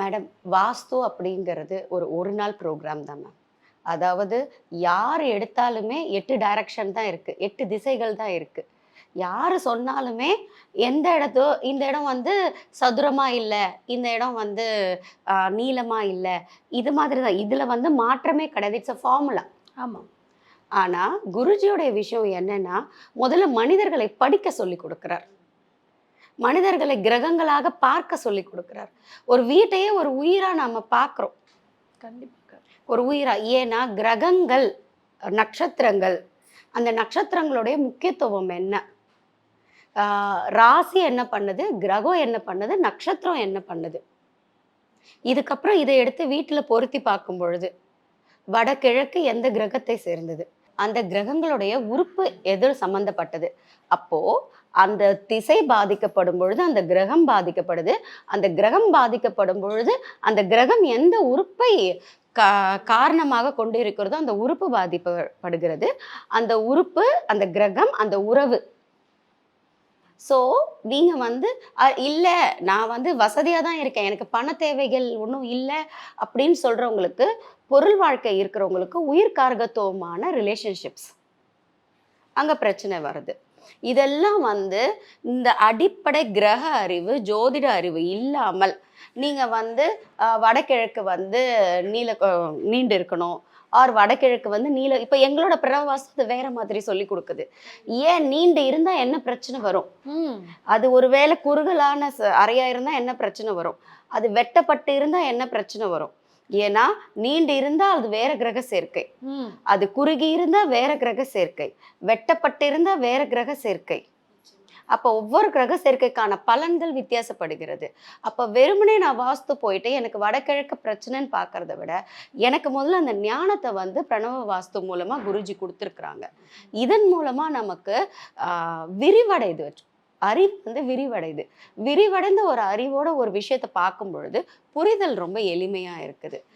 Madam வாஸ்து அப்படிங்கிறது ஒரு ஒரு நாள் ப்ரோக்ராம் தான் மேம். அதாவது யார் எடுத்தாலுமே எட்டு டைரக்ஷன் தான் இருக்குது எட்டு திசைகள் தான் இருக்குது யார் சொன்னாலுமே எந்த இடத்தோ இந்த இடம் வந்து சதுரமாக இல்லை இந்த இடம் வந்து நீளமாக இல்லை இது மாதிரி தான். இதில் வந்து மாற்றமே கிடையாது. இட்ஸ் அ ஃபார்முலா ஆமாம் ஆனால் குருஜியோடைய விஷயம் என்னன்னா முதல்ல மனிதர்களை படிக்க சொல்லி கொடுக்குறார். மனிதர்களை கிரகங்களாக பார்க்க சொல்லி கொடுக்குறார். ஒரு வீட்டையே ஒரு உயிரா நாம பார்க்குறோம். கண்டிப்பாக ஒரு உயிரா. ஏன்னா கிரகங்கள் நட்சத்திரங்கள் அந்த நட்சத்திரங்களுடைய முக்கியத்துவம் என்ன? ராசி என்ன பண்ணுது? கிரகம் என்ன பண்ணுது? நட்சத்திரம் என்ன பண்ணுது? இதுக்கப்புறம் இதை எடுத்து வீட்டில் பொருத்தி பார்க்கும் பொழுது வடகிழக்கு எந்த கிரகத்தை சேர்ந்தது? அந்த கிரகங்களுடைய உறுப்பு எது சம்பந்தப்பட்டது? அப்போ அந்த திசை பாதிக்கப்படும் பொழுது அந்த கிரகம் பாதிக்கப்படுது. அந்த கிரகம் பாதிக்கப்படும் பொழுது அந்த கிரகம் எந்த உறுப்பை கா காரணமாக கொண்டு இருக்கிறதோ அந்த உறுப்பு பாதிக்கப்படுகிறது. அந்த உறுப்பு அந்த கிரகம் அந்த உறவு. ஸோ நீங்கள் வந்து இல்லை நான் வந்து வசதியாக தான் இருக்கேன். எனக்கு பண தேவைகள் ஒன்றும் இல்லை அப்படின்னு சொல்கிறவங்களுக்கு பொருள் வாழ்க்கை இருக்கிறவங்களுக்கு உயிர் கார்கத்துவமான ரிலேஷன்ஷிப்ஸ் அங்கே பிரச்சனை வருது. இதெல்லாம் வந்து இந்த அடிப்படை கிரக அறிவு ஜோதிட அறிவு இல்லாமல் நீங்கள் வந்து வடகிழக்கு வந்து நீல நீண்டு இருக்கணும். ஆர் வடகிழக்கு வந்து நீல இப்போ எங்களோட பிரவாசம் அது வேற மாதிரி சொல்லி கொடுக்குது. ஏன் நீண்டு இருந்தால் என்ன பிரச்சனை வரும்? அது ஒருவேளை குறுகலான ச- அறையா இருந்தா என்ன பிரச்சனை வரும்? அது வெட்டப்பட்டு இருந்தா என்ன பிரச்சனை வரும்? ஏன்னா நீண்டு இருந்தா அது வேற கிரக சேர்க்கை. அது குறுகி இருந்தா வேற கிரக சேர்க்கை. வெட்டப்பட்டு இருந்தா வேற கிரக சேர்க்கை. அப்போ ஒவ்வொரு கிரக சேர்க்கைக்கான பலன்கள் வித்தியாசப்படுகிறது. அப்போ வெறுமனே நான் வாஸ்து போயிட்டு எனக்கு வடகிழக்கு பிரச்சனைன்னு பார்க்கறத விட எனக்கு முதல்ல அந்த ஞானத்தை வந்து பிரணவ வாஸ்து மூலமா குருஜி கொடுத்துருக்குறாங்க. இதன் மூலமா நமக்கு ஆஹ், விரிவடைது. அறிவு வந்து விரிவடையுது. விரிவடைந்த ஒரு அறிவோட ஒரு விஷயத்தை பார்க்கும் பொழுது புரிதல் ரொம்ப எளிமையாக இருக்குது.